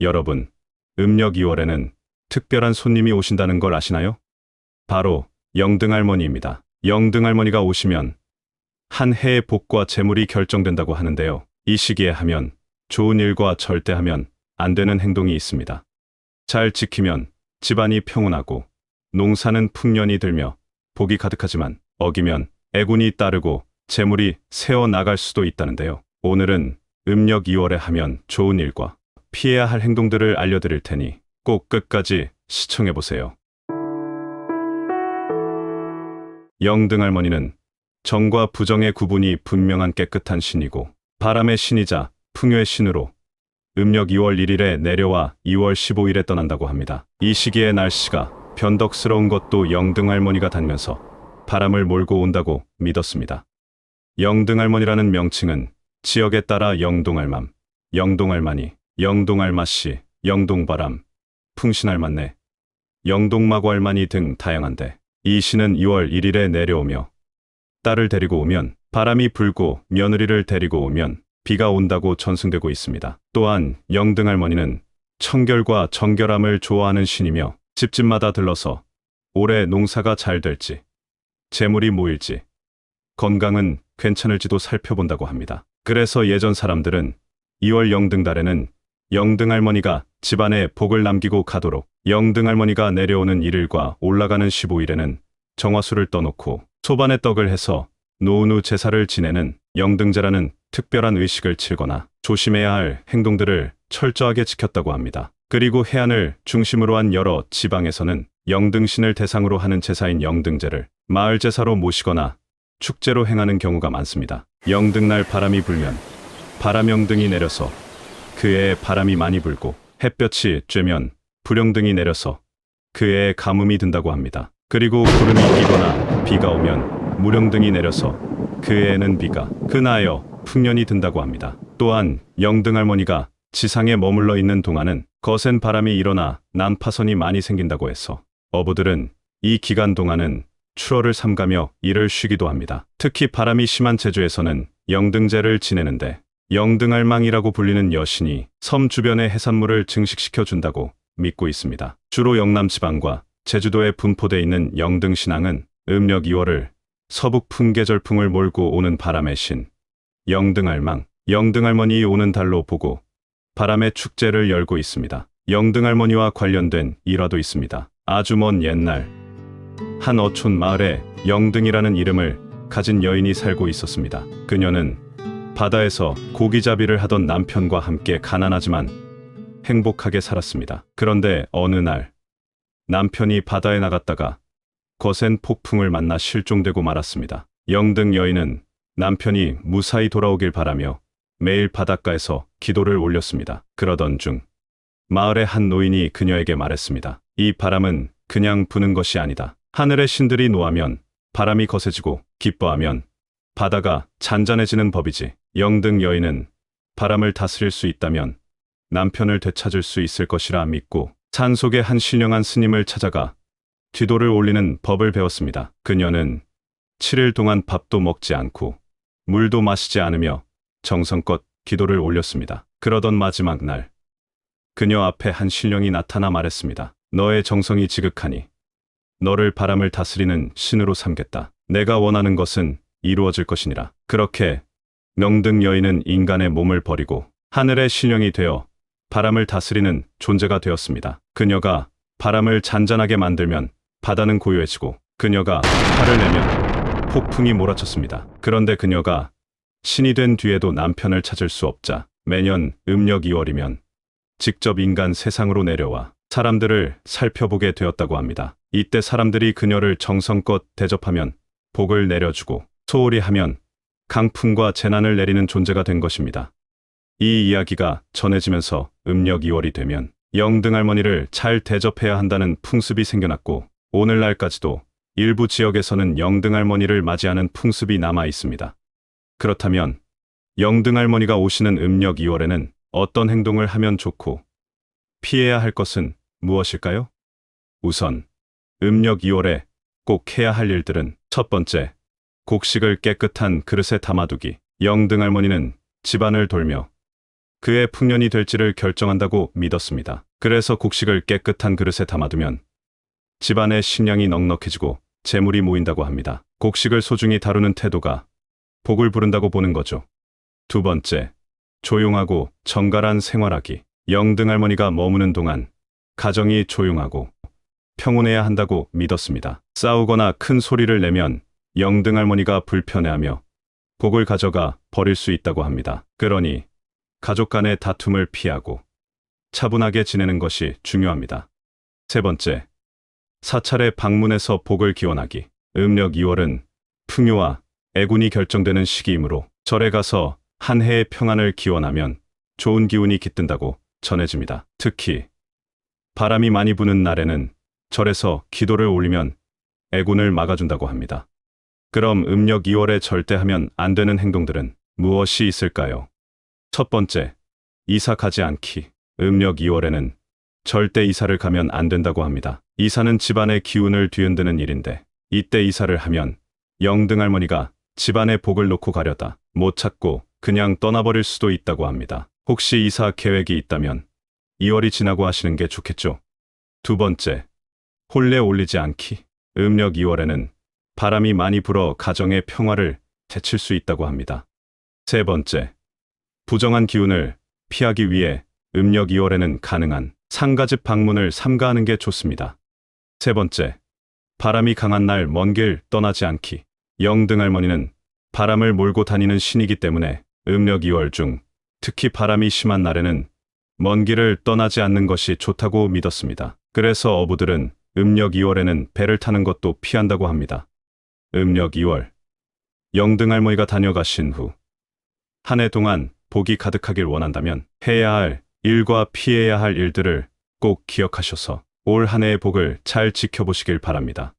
여러분, 음력 2월에는 특별한 손님이 오신다는 걸 아시나요? 바로 영등할머니입니다. 영등할머니가 오시면 한 해의 복과 재물이 결정된다고 하는데요. 이 시기에 하면 좋은 일과 절대 하면 안 되는 행동이 있습니다. 잘 지키면 집안이 평온하고 농사는 풍년이 들며 복이 가득하지만 어기면 애군이 따르고 재물이 새어 나갈 수도 있다는데요. 오늘은 음력 2월에 하면 좋은 일과 피해야 할 행동들을 알려드릴 테니 꼭 끝까지 시청해 보세요. 영등 할머니는 정과 부정의 구분이 분명한 깨끗한 신이고 바람의 신이자 풍요의 신으로 음력 2월 1일에 내려와 2월 15일에 떠난다고 합니다. 이 시기의 날씨가 변덕스러운 것도 영등 할머니가 다니면서 바람을 몰고 온다고 믿었습니다. 영등 할머니라는 명칭은 지역에 따라 영동할맘, 영동할머니, 영동할마씨, 영동바람, 풍신할만네, 영동마고할머니 등 다양한데 이 시는 2월 1일에 내려오며 딸을 데리고 오면 바람이 불고 며느리를 데리고 오면 비가 온다고 전승되고 있습니다. 또한 영등할머니는 청결과 정결함을 좋아하는 신이며 집집마다 들러서 올해 농사가 잘 될지, 재물이 모일지, 건강은 괜찮을지도 살펴본다고 합니다. 그래서 예전 사람들은 2월 영등달에는 영등할머니가 집안에 복을 남기고 가도록 영등할머니가 내려오는 1일과 올라가는 15일에는 정화수를 떠놓고 소반에 떡을 해서 노은 후 제사를 지내는 영등제라는 특별한 의식을 치거나 조심해야 할 행동들을 철저하게 지켰다고 합니다. 그리고 해안을 중심으로 한 여러 지방에서는 영등신을 대상으로 하는 제사인 영등제를 마을 제사로 모시거나 축제로 행하는 경우가 많습니다. 영등날 바람이 불면 바람 영등이 내려서 그 해에 바람이 많이 불고 햇볕이 쬐면 불영등이 내려서 그 해에 가뭄이 든다고 합니다. 그리고 구름이 끼거나 비가 오면 무령등이 내려서 그 해에는 비가 그나여 풍년이 든다고 합니다. 또한 영등 할머니가 지상에 머물러 있는 동안은 거센 바람이 일어나 난파선이 많이 생긴다고 해서 어부들은 이 기간 동안은 추월을 삼가며 일을 쉬기도 합니다. 특히 바람이 심한 제주에서는 영등제를 지내는데 영등할망이라고 불리는 여신이 섬 주변의 해산물을 증식시켜 준다고 믿고 있습니다. 주로 영남 지방과 제주도에 분포돼 있는 영등 신앙은 음력 2월을 서북 풍계절풍을 몰고 오는 바람의 신, 영등할망, 영등할머니 오는 달로 보고 바람의 축제를 열고 있습니다. 영등할머니와 관련된 일화도 있습니다. 아주 먼 옛날 한 어촌 마을에 영등이라는 이름을 가진 여인이 살고 있었습니다. 그녀는 바다에서 고기잡이를 하던 남편과 함께 가난하지만 행복하게 살았습니다. 그런데 어느 날 남편이 바다에 나갔다가 거센 폭풍을 만나 실종되고 말았습니다. 영등 여인은 남편이 무사히 돌아오길 바라며 매일 바닷가에서 기도를 올렸습니다. 그러던 중 마을의 한 노인이 그녀에게 말했습니다. 이 바람은 그냥 부는 것이 아니다. 하늘의 신들이 노하면 바람이 거세지고 기뻐하면 바다가 잔잔해지는 법이지. 영등 여인은 바람을 다스릴 수 있다면 남편을 되찾을 수 있을 것이라 믿고 산 속의 한 신령한 스님을 찾아가 뒤도를 올리는 법을 배웠습니다. 그녀는 7일 동안 밥도 먹지 않고 물도 마시지 않으며 정성껏 기도를 올렸습니다. 그러던 마지막 날 그녀 앞에 한 신령이 나타나 말했습니다. 너의 정성이 지극하니 너를 바람을 다스리는 신으로 삼겠다. 내가 원하는 것은 이루어질 것이니라. 그렇게 명등 여인은 인간의 몸을 버리고 하늘의 신령이 되어 바람을 다스리는 존재가 되었습니다. 그녀가 바람을 잔잔하게 만들면 바다는 고요해지고 그녀가 팔을 내면 폭풍이 몰아쳤습니다. 그런데 그녀가 신이 된 뒤에도 남편을 찾을 수 없자 매년 음력 2월이면 직접 인간 세상으로 내려와 사람들을 살펴보게 되었다고 합니다. 이때 사람들이 그녀를 정성껏 대접하면 복을 내려주고 소홀히 하면 강풍과 재난을 내리는 존재가 된 것입니다. 이 이야기가 전해지면서 음력 2월이 되면 영등 할머니를 잘 대접해야 한다는 풍습이 생겨났고 오늘날까지도 일부 지역에서는 영등 할머니를 맞이하는 풍습이 남아 있습니다. 그렇다면 영등 할머니가 오시는 음력 2월에는 어떤 행동을 하면 좋고 피해야 할 것은 무엇일까요? 우선 음력 2월에 꼭 해야 할 일들은 첫 번째, 곡식을 깨끗한 그릇에 담아두기. 영등 할머니는 집안을 돌며 그의 풍년이 될지를 결정한다고 믿었습니다. 그래서 곡식을 깨끗한 그릇에 담아두면 집안의 식량이 넉넉해지고 재물이 모인다고 합니다. 곡식을 소중히 다루는 태도가 복을 부른다고 보는 거죠. 두 번째, 조용하고 정갈한 생활하기. 영등 할머니가 머무는 동안 가정이 조용하고 평온해야 한다고 믿었습니다. 싸우거나 큰 소리를 내면 영등 할머니가 불편해하며 복을 가져가 버릴 수 있다고 합니다. 그러니 가족 간의 다툼을 피하고 차분하게 지내는 것이 중요합니다. 세 번째, 사찰에 방문해서 복을 기원하기. 음력 2월은 풍요와 애군이 결정되는 시기이므로 절에 가서 한 해의 평안을 기원하면 좋은 기운이 깃든다고 전해집니다. 특히 바람이 많이 부는 날에는 절에서 기도를 올리면 애군을 막아준다고 합니다. 그럼 음력 2월에 절대 하면 안 되는 행동들은 무엇이 있을까요? 첫 번째, 이사 가지 않기. 음력 2월에는 절대 이사를 가면 안 된다고 합니다. 이사는 집안의 기운을 뒤흔드는 일인데 이때 이사를 하면 영등 할머니가 집안의 복을 놓고 가려다 못 찾고 그냥 떠나버릴 수도 있다고 합니다. 혹시 이사 계획이 있다면 2월이 지나고 하시는 게 좋겠죠. 두 번째, 혼례 올리지 않기. 음력 2월에는 바람이 많이 불어 가정의 평화를 해칠 수 있다고 합니다. 세 번째, 부정한 기운을 피하기 위해 음력 2월에는 가능한 상가집 방문을 삼가하는 게 좋습니다. 세 번째, 바람이 강한 날 먼 길 떠나지 않기. 영등 할머니는 바람을 몰고 다니는 신이기 때문에 음력 2월 중 특히 바람이 심한 날에는 먼 길을 떠나지 않는 것이 좋다고 믿었습니다. 그래서 어부들은 음력 2월에는 배를 타는 것도 피한다고 합니다. 음력 2월 영등 할머니가 다녀가신 후 한 해 동안 복이 가득하길 원한다면 해야 할 일과 피해야 할 일들을 꼭 기억하셔서 올 한 해의 복을 잘 지켜보시길 바랍니다.